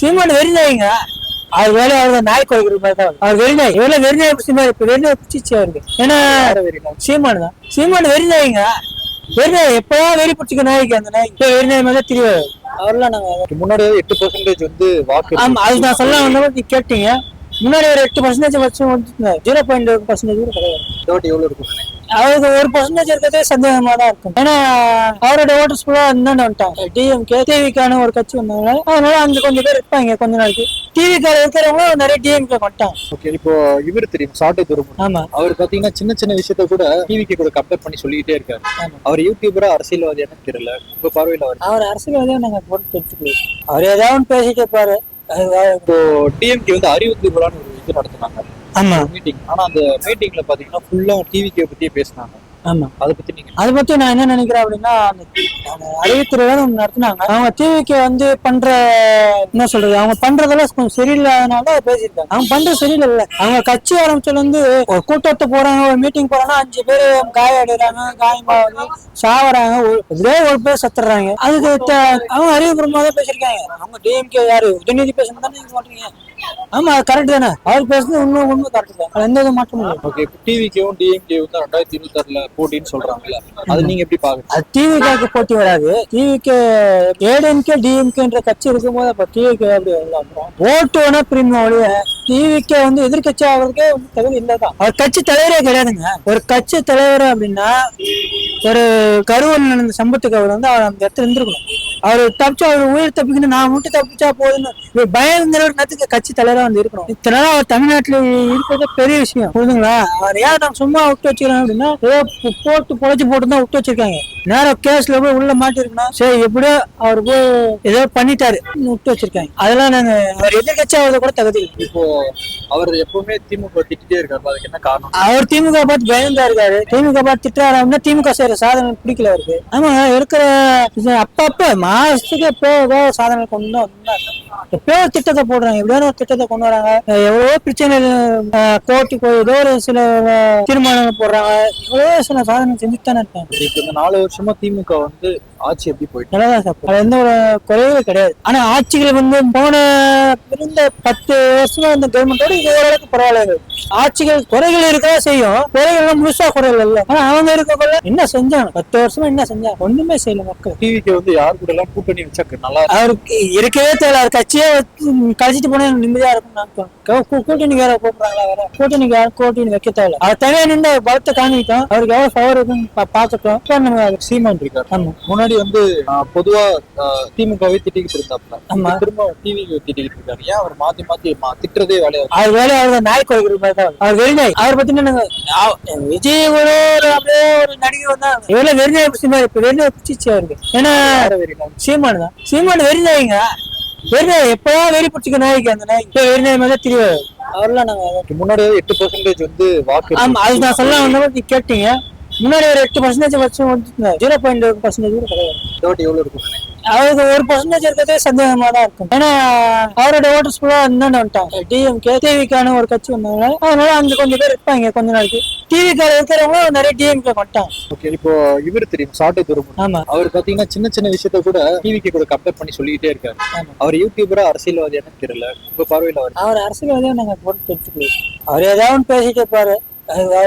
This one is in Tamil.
சீமான் வெறிநாய்ங்க அவர் வேலை அவர் நாய் குறைக்கிற மாதிரி தான் அவர். வெறிநாய் எவ்வளவு வெறிநாய் சீமான் இப்ப வெறிநாய் பிடிச்சிச்சு அவருக்கு. ஏன்னா சீமான் தான். சீமான் வெறிநாய்ங்க வெறிநாய் எப்பதான் வெறி பிடிச்சிக்க நாய்க்கு அந்த நாய் இப்ப வெறிநாய் மேல தெரியாது அவர்லாம் நாங்க முன்னாடி எட்டு பர்சன்டேஜ் வந்து வாக்கு ஆமா அது நான் சொல்ல வந்தபோது நீ கேட்டீங்க. முன்னாடி ஒரு எட்டு பர்சன்டேஜ் வச்சு வந்து ஜீரோ பாயிண்ட் ஒரு பர்சன்டேஜ் கூட கிடையாது. எவ்வளவு இருக்கும்? அவருக்கு ஒரு பர்சன்டேஜ் இருக்கிறதே சந்தேகமா தான் இருக்கும். ஏன்னா அவரோட ஓட்டர்ஸ் ஃபுல்லா என்னன்னு வந்துட்டாங்க. டிஎம்கே டிவிக்கான ஒரு கட்சி வந்தாங்க அதனால அங்க கொஞ்சம் பேர் இருப்பாங்க கொஞ்ச நாளைக்கு. டிவிக்கார இருக்கிறவங்க நிறைய டிஎம்கே வந்துட்டாங்க. ஓகே இப்போ இவர் தெரியும் சாட்டை துருமுன். ஆமா. அவர் பாத்தீங்கன்னா சின்ன சின்ன விஷயத்த கூட டிவிக்கு கூட கம்பேர் பண்ணி சொல்லிக்கிட்டே இருக்காரு. அவர் யூடியூபரா அரசியல்வாதியானு தெரியல. உங்க பார்வையில அவர் அவர் அரசியல்வாதியா நாங்க போட்டு எடுத்துக்கலாம் அவர் ஏதாவது பேசிட்டு இருப்பாரு. இப்போ டிஎம்கே வந்து அறிவு திருவிழான்னு ஒரு இது நடத்துனாங்க. ஆமா. மீட்டிங் ஆனா அந்த மீட்டிங்ல பாத்தீங்கன்னா ஃபுல்லா டிவிக்கே பத்தியே பேசினாங்க. ஆமா. அதை பத்தி நீங்க அதை பத்தி நான் என்ன நினைக்கிறேன் அப்படின்னா அறிவித்துறையில ஒண்ணு நடத்துனாங்க. அவங்க டிவிக்கு வந்து பண்ற என்ன சொல்றது அவங்க பண்றதெல்லாம் கொஞ்சம் சரியில்லாதனால பேசியிருக்காங்க. அவங்க பண்றது சரியில்லை அவங்க கட்சி ஆரம்பிச்சதுல இருந்து ஒரு கூட்டத்தை போறாங்க ஒரு மீட்டிங் போறாங்கன்னா அஞ்சு பேர் காயடைறாங்க காயமாவது சாவறாங்க ஒரு- ஒரே ஒரு பேர் சத்துறாங்க அதுக்கு அவங்க அறிவுபூர்வமா தான் பேசியிருக்காங்க. அவங்க டிஎம்கே யாரு? உதயநிதி பேசுறது தானே நீங்க மாட்டீங்க ஆமா கரெக்ட் தானே. அவர் பேசுறது உண்மை உண்மை கரெக்ட் தான். எந்த வித மாற்றமும் இல்லை ஓகே டிவிக்கும் டிஎம்கேவும் தான் ரெண்டாயிரத்தி இருபத்தி ஆறுல போட்டின்னு சொல்றாங்கல்ல. அது நீங்க எப்படி பாக்குறீங்க? அது டிவிக்கு போட்டி வராது. டிவிக்கு ஏடிஎம்கே டிஎம்கேன்ற கட்சி இருக்கும்போது அப்ப டிவிக்கு அப்படி வரலாம் அப்புறம் ஓட்டு வேணா பிரியும் ஒழிய டிவிக்கு வந்து எதிர்கட்சி ஆகிறதுக்கே தகுதி இல்லதான். அவர் கட்சி தலைவரே கிடையாதுங்க. ஒரு கட்சி தலைவர் அப்படின்னா ஒரு கருவூர் நடந்த சம்பத்துக்கு அவர் வந்து அவர் அந்த இடத்துல இருந்திருக்கணும். அவர் தப்பிச்சு அவர் உயிர் தப்பிக்கணும். நான் மட்டும் தப்பிச்சா போதுன்னு பயங்கிற ஒரு நேரத்துக்கு கட்சி தலைவரா வந்து இருக்கணும். இத்தனை நாள் அவர் தமிழ்நாட்டுல இருக்கிறது பெரிய விஷயம். புரியுதுங்களா அவர் ஏன் நான் சும்மா விட்டு வச்சுக்கிறேன் அப்படின்னா ஏதோ போட்டு பொழைச்சு போட்டு தான் விட்டு வச்சிருக்காங்க. நேரம் கேஸ்ல போய் உள்ள மாட்டிருக்கணும் சரி எப்படியோ அவர் போய் ஏதோ பண்ணிட்டாரு. விட்டு வச்சிருக்காங்க. அதெல்லாம் நாங்க அவர் எதிர்கட்சி ஆகிறத கூட தகுதி. இப்போ அவர் எப்பவுமே திமுக திட்டிட்டே இருக்காரு. அதுக்கு என்ன காரணம்? அவர் திமுக பார்த்து பயந்தா இருக்காரு. திமுக பார்த்து திட்டுறாரு அப்படின்னா திமுக செய்யற சாதனை பிடிக்கல அவருக்கு. ஆமா இருக்கிற அப்பப்ப மாசத்துக்கு எப்போ ஏதோ சாதனை கொண்டு தான் வந்தாங்க. எப்பயோ திட்டத்தை போடுறாங்க. எப்படியோ ஒரு திட்டத்தை கொண்டு வராங்க. அஹ் எவ்வளவோ பிரச்சனை கோர்ட்டுக்கு ஏதோ ஒரு சில தீர்மானங்கள் போடுறாங்க. எவ்வளவோ சில சாதனை செஞ்சுட்டு தானே இருக்காங்க இப்போ இந்த நாலு வருஷமா திமுக வந்து ஆட்சி எப்படி போயிட்டு நல்லாதான் சார் அது எந்த ஒரு குறைவே கிடையாது. ஆனா ஆட்சிகள் வந்து போன இருந்த பத்து வருஷமா இந்த கவர்மெண்டோட இது ஓரளவுக்கு பரவாயில்ல. ஆட்சிகள் குறைகள் இருக்கா செய்யும். குறைகள் முழுசா குறைகள் இல்ல. ஆனா அவங்க இருக்கக்குள்ள என்ன செஞ்சாங்க? பத்து வருஷமா என்ன செஞ்சாங்க? ஒண்ணுமே செய்யல மக்கள். டிவிக்கு வந்து யார் கூட எல்லாம் கூட்டணி வச்சா நல்லா. அவருக்கு இருக்கவே தேவையில்ல. அவர் கட்சியே கழிச்சிட்டு போனா நிம்மதியா இருக்கும் கூட்டணி வேற கூப்பிடுறாங்களா வேற? யாரும் கூட்டணி வைக்க தேவையில்ல. அவர் தனியா நின்று பலத்தை காமிக்கிட்டோம் அவருக்கு எவ்வளவு பவர் இருக்குன்னு பா- பார்க்கட்டும் இப்ப நம்ம அது சீமான் இருக்காரு. முன்னாடி வந்து பொதுவா திமுகவை திட்டிக்கிட்டு இருந்தாப்ல. திரும்ப டிவிக்கு திட்டிக்கிட்டு இருக்காரு. ஏன் அவர் மாத்தி மாத்தி திட்டுறதே வேலையா? அவர் வேலையை அவர் நாய் குறைக்கிற மாதிரி தான் அவர். வெறிநாய். அவர் பத்தி என்னங்க ஆ- விஜய் ஒரு அப்படியே ஒரு நடிகர் வந்தாங்க எவ்வளவு வெறிநாய் பிடிச்சி இப்ப வெறிநாய் பிடிச்சிச்சு அவருக்கு. ஏன்னா சீமான் தான் சீமான் வெறிநாய்ங்க வெறிநாய் எப்பதான் வெறி பிடிச்சிக்க நாய்க்கு அந்த நாய் இப்ப வெறிநாய் மாதிரி தெரியாது அவர்லாம் நாங்க முன்னாடி எட்டு பர்சன்டேஜ் வந்து வாக்கு ஆமா அது நான் சொல்ல வந்தபோது கேட்டீங்க. முன்னாடி ஒரு எட்டு பர்சன்டேஜ் வச்சு வந்து ஜீரோ பாயிண்ட் பர்சன்டேஜ் கூட கிடையாது. இந்த வாட்டி எவ்வளவு இருக்கும்? அவருக்கு ஒரு பர்சன்டேஜ் இருக்கிறதே சந்தேகமா தான் இருக்கும். ஏன்னா அவரோட ஓட்டர்ஸ் ஃபுல்லா என்னன்னு வந்துட்டாங்க? டிஎம்கே டிவிக்கான ஒரு கட்சி வந்தாங்க அதனால அங்க கொஞ்சம் பேர் இருப்பாங்க கொஞ்ச நாளைக்கு. டிவிக்கார இருக்கிறவங்க நிறைய டிஎம்கே வந்துட்டாங்க. ஓகே இப்போ இவர் தெரியும் சாட்டை துருமுன். ஆமா. அவர் பாத்தீங்கன்னா சின்ன சின்ன விஷயத்த கூட டிவிக்கு கூட கம்பேர் பண்ணி சொல்லிக்கிட்டே இருக்காரு. அவர் யூடியூபரா அரசியல்வாதியானு தெரியல. உங்க பார்வையில அவர் அரசியல்வாதியா நாங்க போட்டு எடுத்துக்கலாம் அவர் ஏதாவது பேசிட்டு இருப்பாரு. வேற